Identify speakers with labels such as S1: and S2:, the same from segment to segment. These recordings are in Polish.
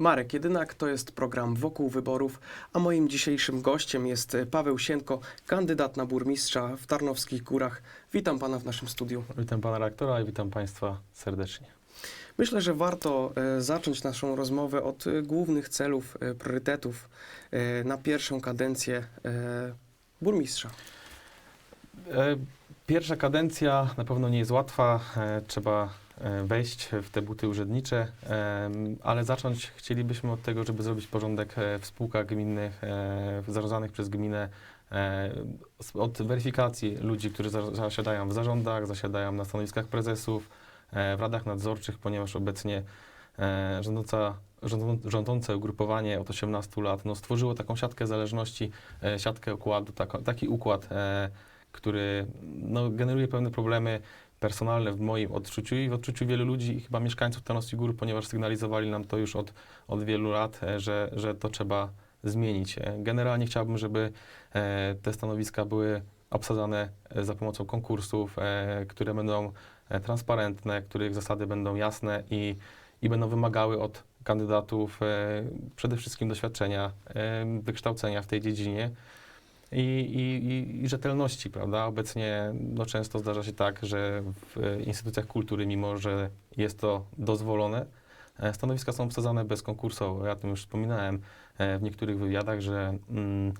S1: Marek Jedynak, to jest program Wokół Wyborów, a moim dzisiejszym gościem jest Paweł Sienko, kandydat na burmistrza w Tarnowskich Górach. Witam pana w naszym studiu.
S2: Witam pana rektora i witam państwa serdecznie.
S1: Myślę, że warto e, zacząć naszą rozmowę od e, głównych celów, e, priorytetów na pierwszą kadencję burmistrza.
S2: Pierwsza kadencja na pewno nie jest łatwa. Trzeba wejść w te buty urzędnicze, ale zacząć chcielibyśmy od tego, żeby zrobić porządek e, w spółkach gminnych e, zarządzanych przez gminę, e, od weryfikacji ludzi, którzy za- zasiadają w zarządach, zasiadają na stanowiskach prezesów, e, w radach nadzorczych, ponieważ obecnie e, rządząca, rządzą- rządzące ugrupowanie od 18 lat no, stworzyło taką siatkę zależności, e, siatkę układu, taki układ, e, który no, generuje pewne problemy personalne w moim odczuciu i w odczuciu wielu ludzi i chyba mieszkańców Tarnowskich Gór, ponieważ sygnalizowali nam to już od, od wielu lat, e, że, że to trzeba zmienić. E, Generalnie chciałbym, żeby e, te stanowiska były obsadzane za pomocą konkursów, które będą transparentne, których zasady będą jasne i, i będą wymagały od kandydatów przede wszystkim doświadczenia, wykształcenia w tej dziedzinie i, i, i, rzetelności, prawda? Obecnie no, często zdarza się tak, że w instytucjach kultury, mimo że jest to dozwolone, e, stanowiska są obsadzane bezkonkursowo. Ja o tym już wspominałem e, w niektórych wywiadach, że mm,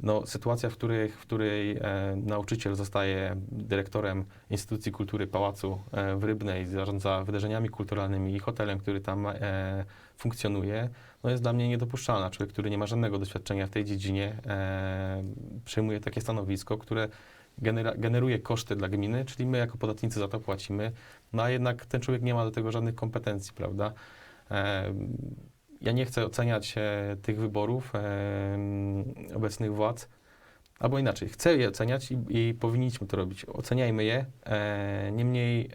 S2: no, sytuacja, w której, w której e, nauczyciel zostaje dyrektorem instytucji kultury Pałacu e, w Rybnej, zarządza wydarzeniami kulturalnymi i hotelem, który tam e, funkcjonuje, no jest dla mnie niedopuszczalna. Człowiek, który nie ma żadnego doświadczenia w tej dziedzinie, e, takie stanowisko, które generuje koszty dla gminy, czyli my jako podatnicy za to płacimy, no a jednak ten człowiek nie ma do tego żadnych kompetencji, prawda? E, ja nie chcę oceniać e, tych wyborów e, obecnych władz, albo inaczej, chcę je oceniać i, i powinniśmy to robić. Oceniajmy je, e, niemniej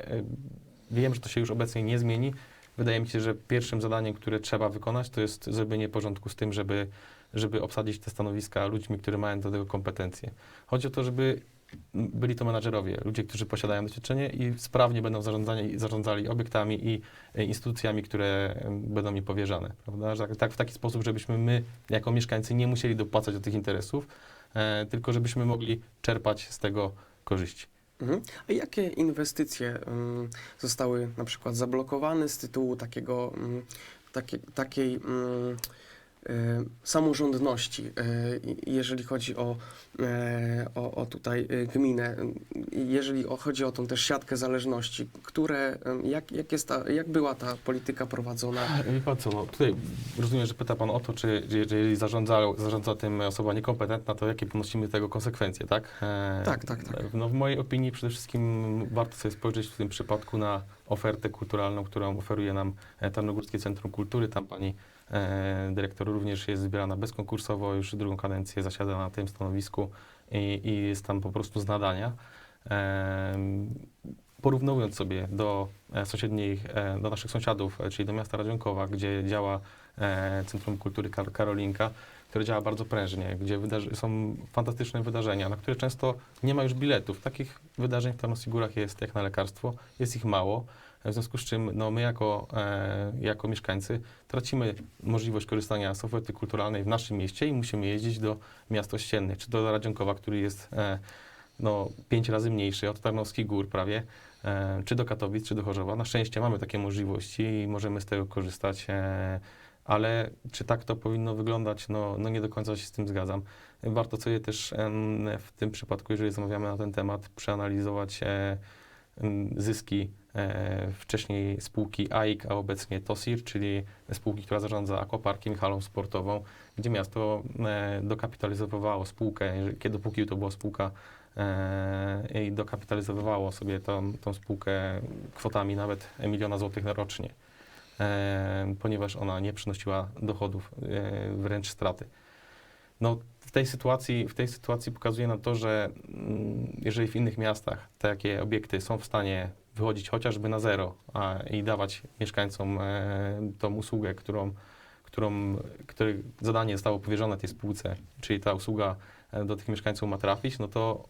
S2: wiem, że to się już obecnie nie zmieni. Wydaje mi się, że pierwszym zadaniem, które trzeba wykonać, to jest zrobienie porządku z tym, żeby, żeby obsadzić te stanowiska ludźmi, którzy mają do tego kompetencje. Chodzi o to, żeby byli to menadżerowie, ludzie, którzy posiadają doświadczenie i sprawnie będą zarządzali, zarządzali obiektami i e, instytucjami, które będą im powierzane. Prawda? Że Tak, tak w taki sposób, żebyśmy my, jako mieszkańcy, nie musieli dopłacać do tych interesów, e, tylko żebyśmy mogli czerpać z tego korzyści.
S1: Mhm. A jakie inwestycje ym, zostały na przykład zablokowane z tytułu takiego, ym, takie, takiej y, samorządności, y, i- jeżeli chodzi o, e, o, o tutaj gminę, jeżeli chodzi o tą też siatkę zależności, które, jak, jak, jest ta, jak była ta polityka prowadzona?
S2: Wie pan co, no tutaj rozumiem, że pyta pan o to, czy, jeżeli zarządza, zarządza tym osoba niekompetentna, to jakie ponosimy tego konsekwencje, tak? E,
S1: Tak, tak, tak.
S2: No w mojej opinii przede wszystkim warto sobie spojrzeć w tym przypadku na ofertę kulturalną, którą oferuje nam e, Tarnogórskie Centrum Kultury. Tam pani e, dyrektor również jest wybierana bezkonkursowo, już drugą kadencję zasiada na tym stanowisku i, i jest tam po prostu z nadania. Em, porównując sobie do e, sąsiednich, e, do naszych sąsiadów, e, czyli do miasta Radzionkowa, gdzie działa e, Centrum Kultury Kar Karolinka, które działa bardzo prężnie, gdzie są fantastyczne wydarzenia, na które często nie ma już biletów. Takich wydarzeń w Tarnowskich Górach jest jak na lekarstwo, jest ich mało. W związku z czym no, my jako, e, jako mieszkańcy tracimy możliwość korzystania z oferty kulturalnej w naszym mieście i musimy jeździć do miast ościennych, czy do Radzionkowa, który jest e, no, pięć razy mniejszy od Tarnowskich Gór prawie, e, czy do Katowic, czy do Chorzowa. Na szczęście mamy takie możliwości i możemy z tego korzystać, e, ale czy tak to powinno wyglądać, no, no nie do końca się z tym zgadzam. Warto sobie też w tym przypadku, jeżeli rozmawiamy na ten temat, przeanalizować e, zyski e, wcześniej spółki AIK, a obecnie TOSIR, czyli spółki, która zarządza aquaparkiem i halą sportową, gdzie miasto e, dokapitalizowało spółkę, kiedy dopóki to była spółka i dokapitalizowało sobie tą, tą spółkę kwotami nawet miliona złotych rocznie, ponieważ ona nie przynosiła dochodów, e, wręcz straty. No, w tej sytuacji, w tej sytuacji pokazuje nam to, że mm, jeżeli w innych miastach takie obiekty są w stanie wychodzić chociażby na zero a, i dawać mieszkańcom e, tą usługę, którą, którą, której zadanie zostało powierzone tej spółce, czyli ta usługa e, do tych mieszkańców ma trafić, no to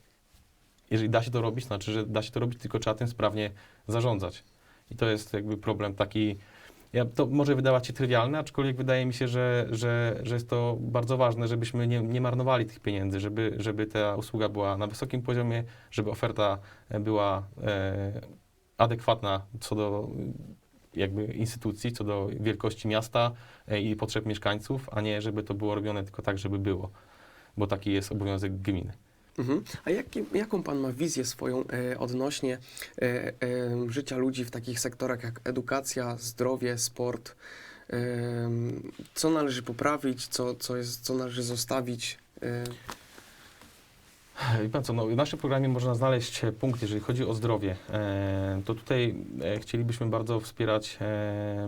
S2: jeżeli da się to robić, znaczy, że da się to robić, tylko trzeba tym sprawnie zarządzać. I to jest jakby problem taki Ja, to może wydawać się trywialne, aczkolwiek wydaje mi się, że, że, że jest to bardzo ważne, żebyśmy nie, nie marnowali tych pieniędzy, żeby, żeby ta usługa była na wysokim poziomie, żeby oferta e, była e, adekwatna co do jakby instytucji, co do wielkości miasta e, i potrzeb mieszkańców, a nie żeby to było robione tylko tak, żeby było, bo taki jest obowiązek gminy.
S1: Mhm. A jaką Pan ma wizję swoją e, odnośnie e, e, życia ludzi w takich sektorach jak edukacja, zdrowie, sport? E, co należy poprawić, co, co, jest, co należy zostawić? E,
S2: pan co, no, w naszym programie można znaleźć e, punkt, jeżeli chodzi o zdrowie. E, to tutaj e, chcielibyśmy bardzo wspierać e,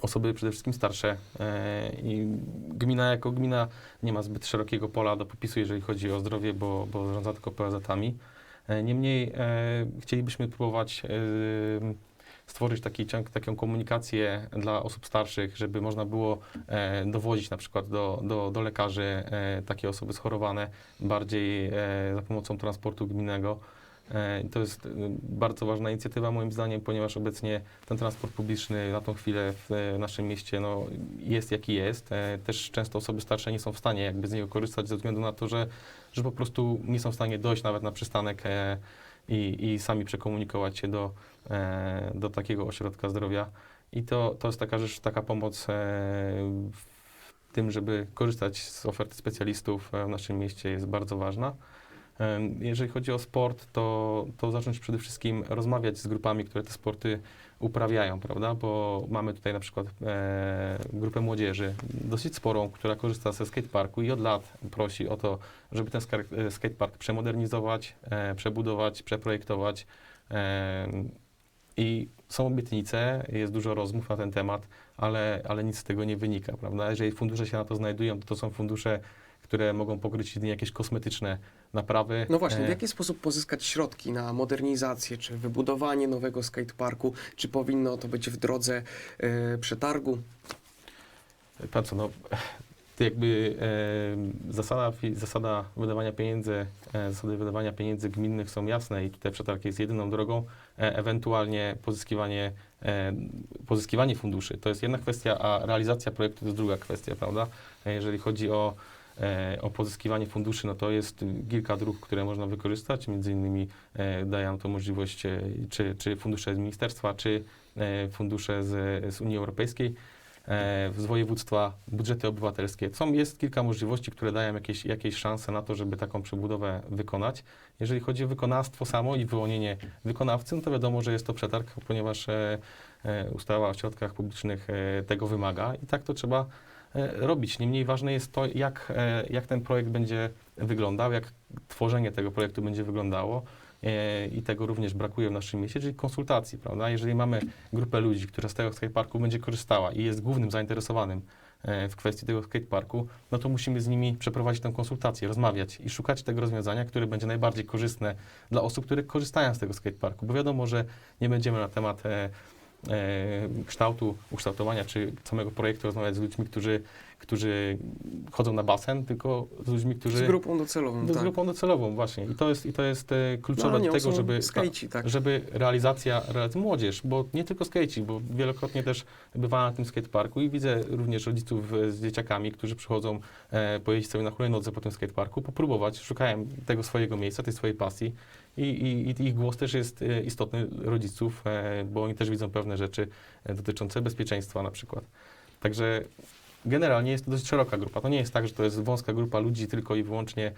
S2: osoby przede wszystkim starsze e, i gmina jako gmina nie ma zbyt szerokiego pola do popisu, jeżeli chodzi o zdrowie, bo, bo zarządza tylko POZ-ami. E, niemniej e, chcielibyśmy próbować stworzyć taki, taką komunikację dla osób starszych, żeby można było e, dowozić na przykład do, do, do lekarzy e, takie osoby schorowane bardziej e, za pomocą transportu gminnego. E, to jest e, bardzo ważna inicjatywa moim zdaniem, ponieważ obecnie ten transport publiczny na tą chwilę w e, naszym mieście no, jest jaki jest. Też często osoby starsze nie są w stanie jakby z niego korzystać ze względu na to, że, że po prostu nie są w stanie dojść nawet na przystanek i, i sami przekomunikować się do, do takiego ośrodka zdrowia. I to, to jest taka rzecz, taka pomoc w tym, żeby korzystać z oferty specjalistów w naszym mieście jest bardzo ważna. Jeżeli chodzi o sport, to, to zacząć przede wszystkim rozmawiać z grupami, które te sporty uprawiają, prawda? Bo mamy tutaj na przykład e, grupę młodzieży, dosyć sporą, która korzysta ze skateparku i od lat prosi o to, żeby ten e, skatepark przemodernizować, e, przebudować, przeprojektować. Em, I są obietnice, jest dużo rozmów na ten temat, ale, ale nic z tego nie wynika, prawda? Jeżeli fundusze się na to znajdują, to to są fundusze, które mogą pokryć jedynie jakieś kosmetyczne naprawy.
S1: No właśnie, w
S2: E,
S1: jaki sposób pozyskać środki na modernizację, czy wybudowanie nowego skateparku, czy powinno to być w drodze e, przetargu?
S2: Pan co, no, jakby e, zasada, zasada wydawania pieniędzy, e, zasady wydawania pieniędzy gminnych są jasne i tutaj przetarg jest jedyną drogą, e, ewentualnie pozyskiwanie, e, pozyskiwanie funduszy. To jest jedna kwestia, a realizacja projektu to jest druga kwestia, prawda? E, Jeżeli chodzi o, o pozyskiwanie funduszy, no to jest kilka dróg, które można wykorzystać, między innymi e, nam to możliwość, e, czy, czy fundusze z ministerstwa, czy e, fundusze z, z Unii Europejskiej e, z województwa, budżety obywatelskie. Są, jest kilka możliwości, które dają jakieś, jakieś szanse na to, żeby taką przebudowę wykonać. Jeżeli chodzi o wykonawstwo samo i wyłonienie wykonawcy, no to wiadomo, że jest to przetarg, ponieważ e, e, ustawa o środkach publicznych e, tego wymaga i tak to trzeba e, robić. Niemniej ważne jest to, jak, e, jak ten projekt będzie wyglądał, jak tworzenie tego projektu będzie wyglądało. E, I tego również brakuje w naszym mieście, czyli konsultacji, prawda? Jeżeli mamy grupę ludzi, która z tego skateparku będzie korzystała i jest głównym zainteresowanym e, w kwestii tego skateparku, no to musimy z nimi przeprowadzić tę konsultację, rozmawiać i szukać tego rozwiązania, które będzie najbardziej korzystne dla osób, które korzystają z tego skateparku, bo wiadomo, że nie będziemy na temat e, e, kształtu, ukształtowania czy samego projektu rozmawiać z ludźmi, którzy, którzy chodzą na basen, tylko z ludźmi, którzy...
S1: Z grupą docelową,
S2: z
S1: tak.
S2: grupą docelową właśnie. I to jest, i to jest e,
S1: No,
S2: kluczowe
S1: ale
S2: do tego, żeby...
S1: skejci, tak.
S2: żeby realizacja, realiz- młodzież, bo nie tylko skejci, bo wielokrotnie też bywałem na tym skateparku i widzę również rodziców e, z dzieciakami, którzy przychodzą e, pojeździć sobie na hulajnodze po tym skateparku, popróbować, szukają tego swojego miejsca, tej swojej pasji i, i, i ich głos też jest e, istotny rodziców, e, bo oni też widzą pewne rzeczy e, dotyczące bezpieczeństwa na przykład. Także generalnie jest to dość szeroka grupa. To nie jest tak, że to jest wąska grupa ludzi tylko i wyłącznie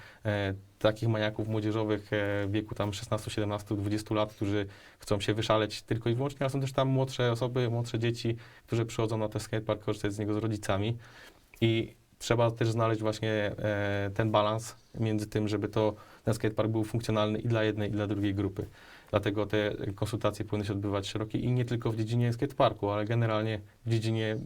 S2: takich maniaków młodzieżowych e, wieku tam 16, 17, 20 lat, którzy chcą się wyszaleć tylko i wyłącznie, ale są też tam młodsze osoby, młodsze dzieci, którzy przychodzą na ten skatepark korzystać z niego z rodzicami i trzeba też znaleźć właśnie ten balans między tym, żeby to ten skatepark był funkcjonalny i dla jednej, i dla drugiej grupy. Dlatego te konsultacje powinny się odbywać szerokie i nie tylko w dziedzinie skateparku, ale generalnie w dziedzinie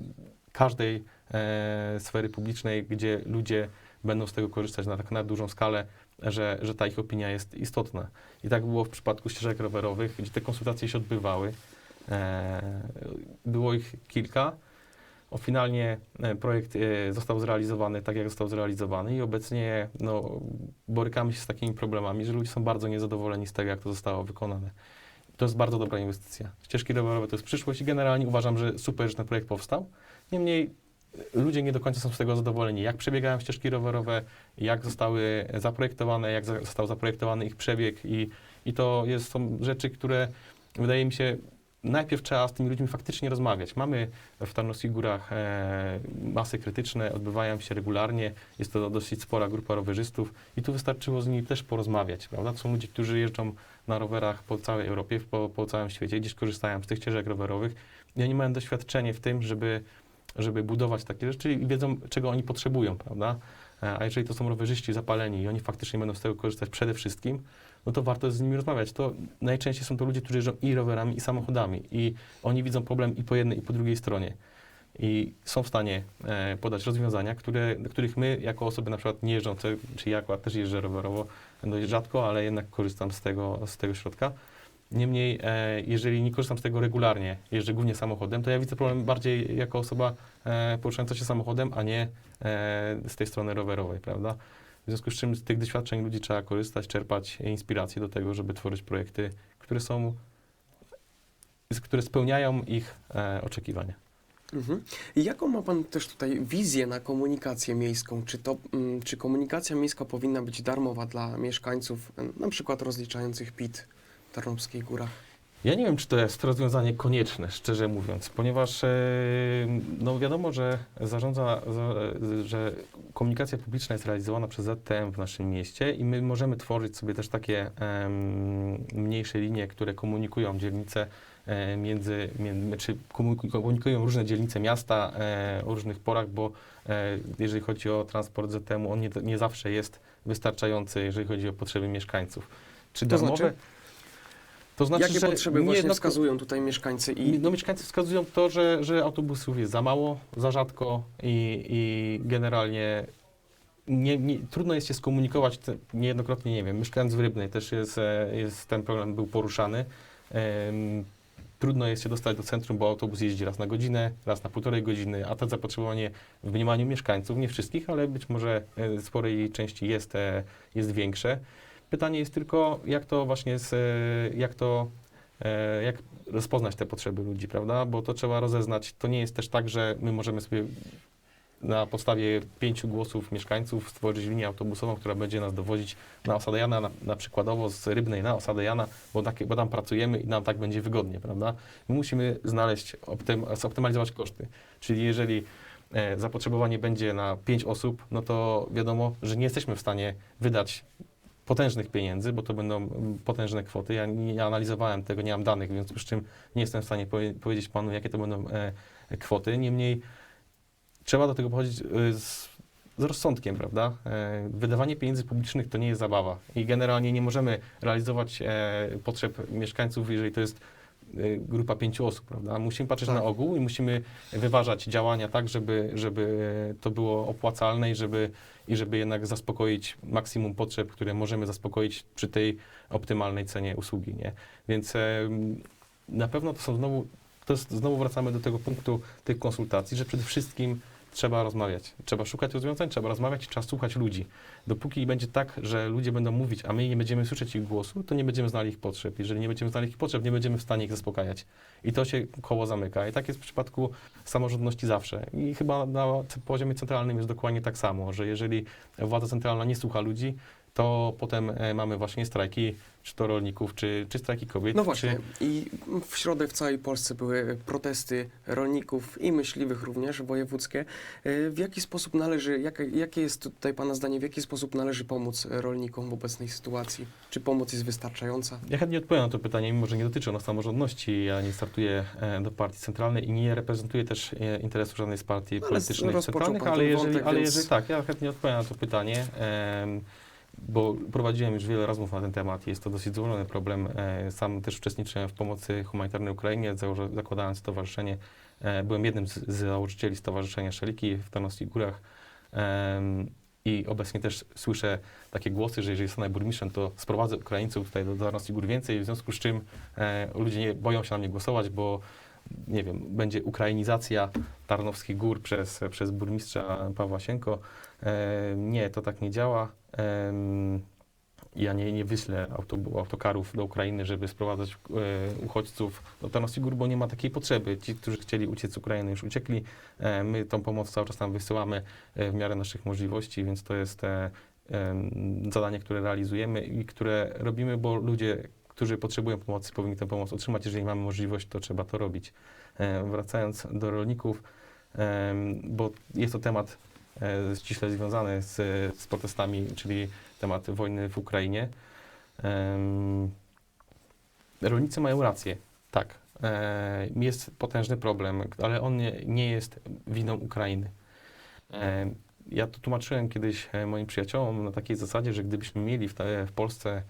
S2: każdej e, sfery publicznej, gdzie ludzie będą z tego korzystać na tak na dużą skalę, że, że ta ich opinia jest istotna. I tak było w przypadku ścieżek rowerowych, gdzie te konsultacje się odbywały. E, było ich kilka. O, finalnie e, projekt e, został zrealizowany tak, jak został zrealizowany i obecnie no, borykamy się z takimi problemami, że ludzie są bardzo niezadowoleni z tego, jak to zostało wykonane. to jest bardzo dobra inwestycja. Ścieżki rowerowe to jest przyszłość i generalnie uważam, że super, że ten projekt powstał. Niemniej y, ludzie nie do końca są z tego zadowoleni, jak przebiegają ścieżki rowerowe, jak zostały zaprojektowane, jak został zaprojektowany ich przebieg i, i to jest, są rzeczy, które wydaje mi się, najpierw trzeba z tymi ludźmi faktycznie rozmawiać. Mamy w Tarnowskich Górach e, masy krytyczne, odbywają się regularnie, jest to dosyć spora grupa rowerzystów i tu wystarczyło z nimi też porozmawiać, prawda? To są ludzie, którzy jeżdżą na rowerach po całej Europie, po, po całym świecie, gdzieś korzystają z tych ścieżek rowerowych i oni mają doświadczenie w tym, żeby, żeby budować takie rzeczy i wiedzą, czego oni potrzebują, prawda? E, A jeżeli to są rowerzyści zapaleni i oni faktycznie będą z tego korzystać przede wszystkim, no to warto z nimi rozmawiać. To najczęściej są to ludzie, którzy jeżdżą i rowerami, i samochodami i oni widzą problem i po jednej, i po drugiej stronie. I są w stanie e, podać rozwiązania, które, których my, jako osoby na przykład nie jeżdżące, czy ja akurat też jeżdżę rowerowo dość rzadko, ale jednak korzystam z tego, z tego środka. Niemniej, e, jeżeli nie korzystam z tego regularnie, jeżdżę głównie samochodem, to ja widzę problem bardziej jako osoba e, poruszająca się samochodem, a nie e, z tej strony rowerowej, prawda? W związku z czym z tych doświadczeń ludzi trzeba korzystać, czerpać inspirację do tego, żeby tworzyć projekty, które są, które spełniają ich e, oczekiwania.
S1: Mhm. Jaką ma Pan też tutaj wizję na komunikację miejską? Czy, to, mm, czy komunikacja miejska powinna być darmowa dla mieszkańców, na przykład rozliczających PIT Tarnowskich Górach?
S2: Ja nie wiem, czy to jest rozwiązanie konieczne, szczerze mówiąc, ponieważ e, no wiadomo, że zarządza, za, że komunikacja publiczna jest realizowana przez ZTM w naszym mieście i my możemy tworzyć sobie też takie mniejsze linie, które komunikują dzielnice e, między, między czy komuniku- komunikują różne dzielnice miasta e, o różnych porach, bo jeżeli chodzi o transport ZTM, on nie, nie zawsze jest wystarczający, jeżeli chodzi o potrzeby mieszkańców. Czy
S1: To
S2: darmowe?
S1: znaczy?
S2: To znaczy,
S1: Jakie
S2: że
S1: potrzeby
S2: nie,
S1: właśnie
S2: no,
S1: wskazują tutaj mieszkańcy?
S2: i no, mieszkańcy wskazują to, że, że autobusów jest za mało, za rzadko i, i generalnie nie, nie, trudno jest się skomunikować. te- Niejednokrotnie, nie wiem, mieszkając w Rybnej też jest, e, jest ten problem był poruszany. Trudno jest się dostać do centrum, bo autobus jeździ raz na godzinę, raz na półtorej godziny, a to zapotrzebowanie w mniemaniu mieszkańców, nie wszystkich, ale być może e, sporej części jest, e, jest większe. Pytanie jest tylko, jak to właśnie jest, e, jak to e, jak rozpoznać te potrzeby ludzi, prawda? Bo to trzeba rozeznać. To nie jest też tak, że my możemy sobie na podstawie pięciu głosów mieszkańców stworzyć linię autobusową, która będzie nas dowozić na Osadę Jana, na, na przykładowo z Rybnej na Osadę Jana, bo, takie, bo tam pracujemy i nam tak będzie wygodnie, prawda? My musimy znaleźć, optym, zoptymalizować koszty. Czyli jeżeli e, zapotrzebowanie będzie na pięć osób, no to wiadomo, że nie jesteśmy w stanie wydać potężnych pieniędzy, bo to będą potężne kwoty. Ja nie analizowałem tego, nie mam danych, w związku z czym nie jestem w stanie powie powiedzieć panu, jakie to będą e, kwoty. Niemniej trzeba do tego podchodzić e, z, z rozsądkiem, prawda? E, wydawanie pieniędzy publicznych to nie jest zabawa i generalnie nie możemy realizować e, potrzeb mieszkańców, jeżeli to jest grupa pięciu osób, prawda? Musimy patrzeć
S1: Tak.
S2: na ogół i musimy wyważać działania tak, żeby, żeby to było opłacalne i żeby, i żeby jednak zaspokoić maksimum potrzeb, które możemy zaspokoić przy tej optymalnej cenie usługi, nie? Więc na pewno to są znowu, to jest, znowu wracamy do tego punktu tych konsultacji, że przede wszystkim trzeba rozmawiać. Trzeba szukać rozwiązań, trzeba rozmawiać, trzeba słuchać ludzi. Dopóki będzie tak, że ludzie będą mówić, a my nie będziemy słyszeć ich głosu, to nie będziemy znali ich potrzeb. Jeżeli nie będziemy znali ich potrzeb, nie będziemy w stanie ich zaspokajać. I to się koło zamyka. I tak jest w przypadku samorządności zawsze. I chyba na poziomie centralnym jest dokładnie tak samo, że jeżeli władza centralna nie słucha ludzi, to potem e, mamy właśnie strajki, czy to rolników, czy, czy strajki kobiet.
S1: no właśnie,
S2: Czy,
S1: i w środę w całej Polsce były protesty rolników i myśliwych również wojewódzkie. E, W jaki sposób należy, jakie, jakie jest tutaj Pana zdanie, w jaki sposób należy pomóc rolnikom w obecnej sytuacji? Czy pomoc jest wystarczająca?
S2: Ja chętnie odpowiem na to pytanie, mimo że nie dotyczy ono samorządności. Ja nie startuję e, do partii centralnej i nie reprezentuję też interesu żadnej z partii
S1: Ale
S2: politycznych centralnych, ale jeżeli,
S1: wątek,
S2: ale
S1: więc-
S2: jeżeli tak, ja chętnie odpowiem na to pytanie, em, bo prowadziłem już wiele rozmów na ten temat. Jest to dosyć złożony problem. E, Sam też uczestniczyłem w pomocy humanitarnej Ukrainie, zakładając stowarzyszenie. E, Byłem jednym z, z założycieli Stowarzyszenia Szeliki w Tarnowskich Górach. I obecnie też słyszę takie głosy, że jeżeli zostanę burmistrzem, to sprowadzę Ukraińców tutaj do Tarnowskich Gór więcej, w związku z czym e, ludzie nie boją się na mnie głosować, bo nie wiem, będzie ukrainizacja Tarnowskich Gór przez, przez burmistrza Pawła Sienko. E, nie, to tak nie działa. Em, ja nie, nie wyślę autobu- autokarów do Ukrainy, żeby sprowadzać e, uchodźców do Tarnowskich Gór, bo nie ma takiej potrzeby. Ci, którzy chcieli uciec z Ukrainy, już uciekli. E, my tą pomoc cały czas tam wysyłamy e, w miarę naszych możliwości, więc to jest e, zadanie, które realizujemy i które robimy, bo ludzie, którzy potrzebują pomocy, powinni tę pomoc otrzymać. Jeżeli mamy możliwość, to trzeba to robić. E, wracając do rolników, bo jest to temat e, ściśle związany z, z protestami, czyli temat wojny w Ukrainie. Rolnicy mają rację, tak. E, jest potężny problem, ale on nie, jest winą Ukrainy. Ja to tłumaczyłem kiedyś moim przyjaciołom na takiej zasadzie, że gdybyśmy mieli w, te, w Polsce,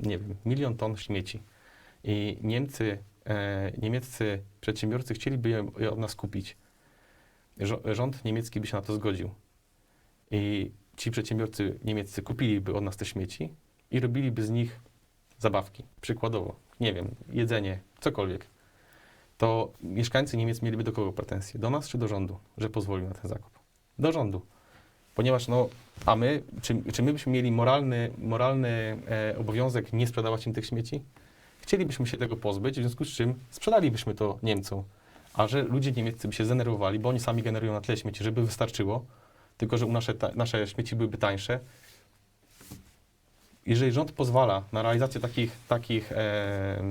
S2: nie wiem, milion ton śmieci i Niemcy, e, niemieccy przedsiębiorcy chcieliby je, od nas kupić, rząd niemiecki by się na to zgodził. I ci przedsiębiorcy niemieccy kupiliby od nas te śmieci i robiliby z nich zabawki. Przykładowo, nie wiem, jedzenie, cokolwiek. To mieszkańcy Niemiec mieliby do kogo pretensje? Do nas czy do rządu, że pozwolił na ten zakup? Do rządu. Ponieważ, no, a my, czy, czy my byśmy mieli moralny, moralny e, obowiązek nie sprzedawać im tych śmieci? Chcielibyśmy się tego pozbyć, w związku z czym sprzedalibyśmy to Niemcom. A że ludzie niemieccy by się zdenerwowali, bo oni sami generują na tyle śmieci, żeby wystarczyło, tylko że nasze, ta, nasze śmieci byłyby tańsze. Jeżeli rząd pozwala na realizację takich, takich, e,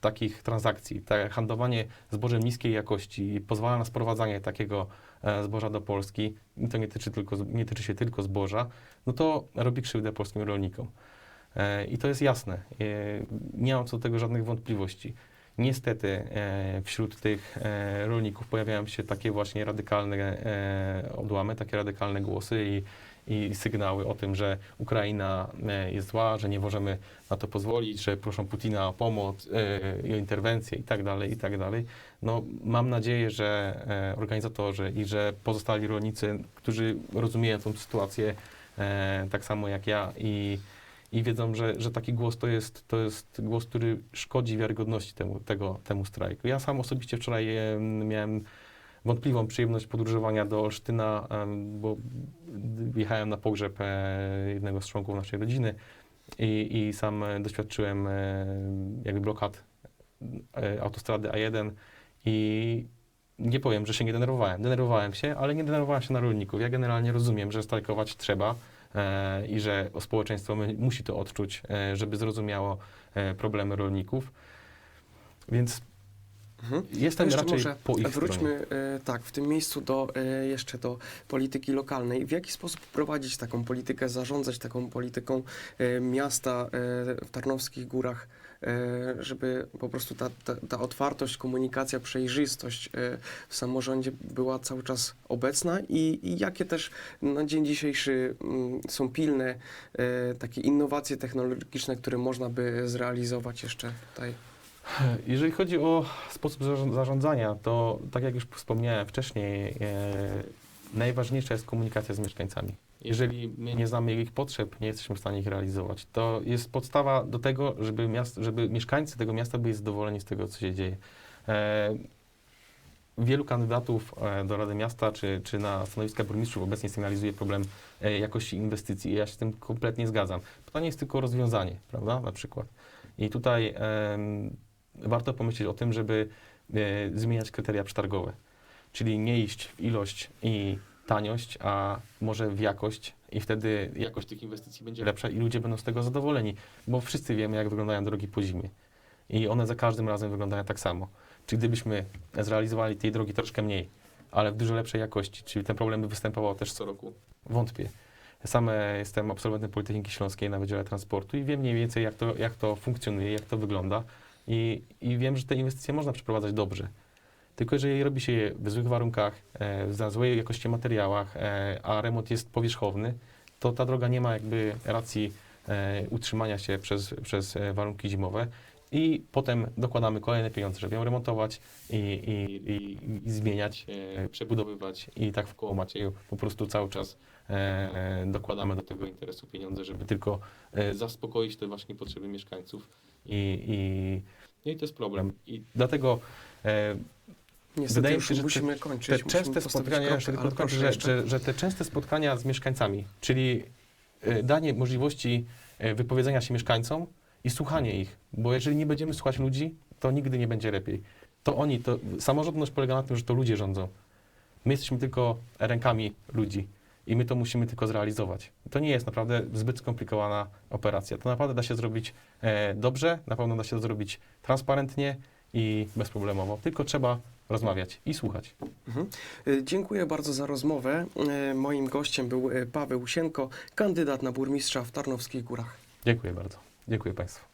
S2: takich transakcji, te handlowanie zbożem niskiej jakości, i pozwala na sprowadzanie takiego e, zboża do Polski, to nie tyczy, tylko, nie tyczy się tylko zboża, no to robi krzywdę polskim rolnikom. E, I to jest jasne. E, nie mam co do tego żadnych wątpliwości. Niestety e, wśród tych e, rolników pojawiają się takie właśnie radykalne e, odłamy, takie radykalne głosy i, i sygnały o tym, że Ukraina e, jest zła, że nie możemy na to pozwolić, że proszą Putina o pomoc, e, i o interwencję i tak dalej, i tak dalej. No, mam nadzieję, że e, organizatorzy i że pozostali rolnicy, którzy rozumieją tę sytuację tak samo jak ja i i wiedzą, że, że taki głos to jest, to jest głos, który szkodzi wiarygodności temu, tego, temu strajku. Ja sam osobiście wczoraj em, miałem wątpliwą przyjemność podróżowania do Olsztyna, bo jechałem na pogrzeb e, jednego z członków naszej rodziny i, i sam e, doświadczyłem e, jakby blokad autostrady A1 i nie powiem, że się nie denerwowałem. Denerwowałem się, ale nie denerwowałem się na rolników. Ja generalnie rozumiem, że strajkować trzeba e, i że społeczeństwo musi to odczuć, e, żeby zrozumiało e, problemy rolników. Więc
S1: Mhm.
S2: jestem
S1: jeszcze
S2: raczej
S1: może
S2: po ich.
S1: Wróćmy e, tak, w tym miejscu do, e, jeszcze do polityki lokalnej. W jaki sposób prowadzić taką politykę, zarządzać taką polityką e, miasta w Tarnowskich Górach, żeby po prostu ta, ta, ta otwartość, komunikacja, przejrzystość w samorządzie była cały czas obecna i, i jakie też na dzień dzisiejszy mm, są pilne takie innowacje technologiczne, które można by zrealizować jeszcze tutaj.
S2: Jeżeli chodzi o sposób zarząd- zarządzania, to tak jak już wspomniałem wcześniej, e, najważniejsza jest komunikacja z mieszkańcami. Jeżeli nie znamy ich potrzeb, nie jesteśmy w stanie ich realizować, to jest podstawa do tego, żeby, miast, żeby mieszkańcy tego miasta byli zadowoleni z tego, co się dzieje. E, wielu kandydatów e, do Rady Miasta czy, czy na stanowiska burmistrzów obecnie sygnalizuje problem e, jakości inwestycji i ja się z tym kompletnie zgadzam. Pytanie jest tylko rozwiązanie, prawda, na przykład. I tutaj warto pomyśleć o tym, żeby e, zmieniać kryteria przetargowe, czyli nie iść w ilość i taniość, a może w jakość i wtedy jakość tych inwestycji będzie lepsza i ludzie będą z tego zadowoleni, bo wszyscy wiemy, jak wyglądają drogi po zimie i one za każdym razem wyglądają tak samo. Czy gdybyśmy zrealizowali tej drogi troszkę mniej, ale w dużo lepszej jakości, czy ten problem by występował też co roku? Wątpię. Sam e, jestem absolwentem Politechniki Śląskiej na Wydziale Transportu i wiem mniej więcej, jak to, jak to funkcjonuje, jak to wygląda i, i wiem, że te inwestycje można przeprowadzać dobrze. Tylko jeżeli robi się je w złych warunkach, e, za złej jakości materiałach, e, a remont jest powierzchowny, to ta droga nie ma jakby racji e, utrzymania się przez, przez e, warunki zimowe i potem dokładamy kolejne pieniądze, żeby ją remontować i, i, i, i zmieniać, e, przebudowywać i tak w koło Macieju po prostu cały czas e, dokładamy do tego interesu pieniądze, żeby tylko e, zaspokoić te właśnie potrzeby mieszkańców i, i, no i to jest problem. I dlatego e,
S1: Niestety
S2: Wydaje mi się, że te-
S1: musimy kończyć.
S2: te
S1: musimy
S2: częste spotkania,
S1: kropkę,
S2: jeszcze tylko
S1: ale
S2: dokończę,
S1: proszę
S2: że, że, że te częste spotkania z mieszkańcami, czyli e, danie możliwości e, wypowiedzenia się mieszkańcom i słuchanie ich, bo jeżeli nie będziemy słuchać ludzi, to nigdy nie będzie lepiej. To oni, to samorządność polega na tym, że to ludzie rządzą. My jesteśmy tylko rękami ludzi i my to musimy tylko zrealizować. To nie jest naprawdę zbyt skomplikowana operacja. To naprawdę da się zrobić e, dobrze, na pewno da się to zrobić transparentnie i bezproblemowo. Tylko trzeba rozmawiać i słuchać.
S1: Mhm. Y, Dziękuję bardzo za rozmowę. Y, Moim gościem był y, Paweł Sienko, kandydat na burmistrza w Tarnowskich Górach.
S2: Dziękuję bardzo. Dziękuję Państwu.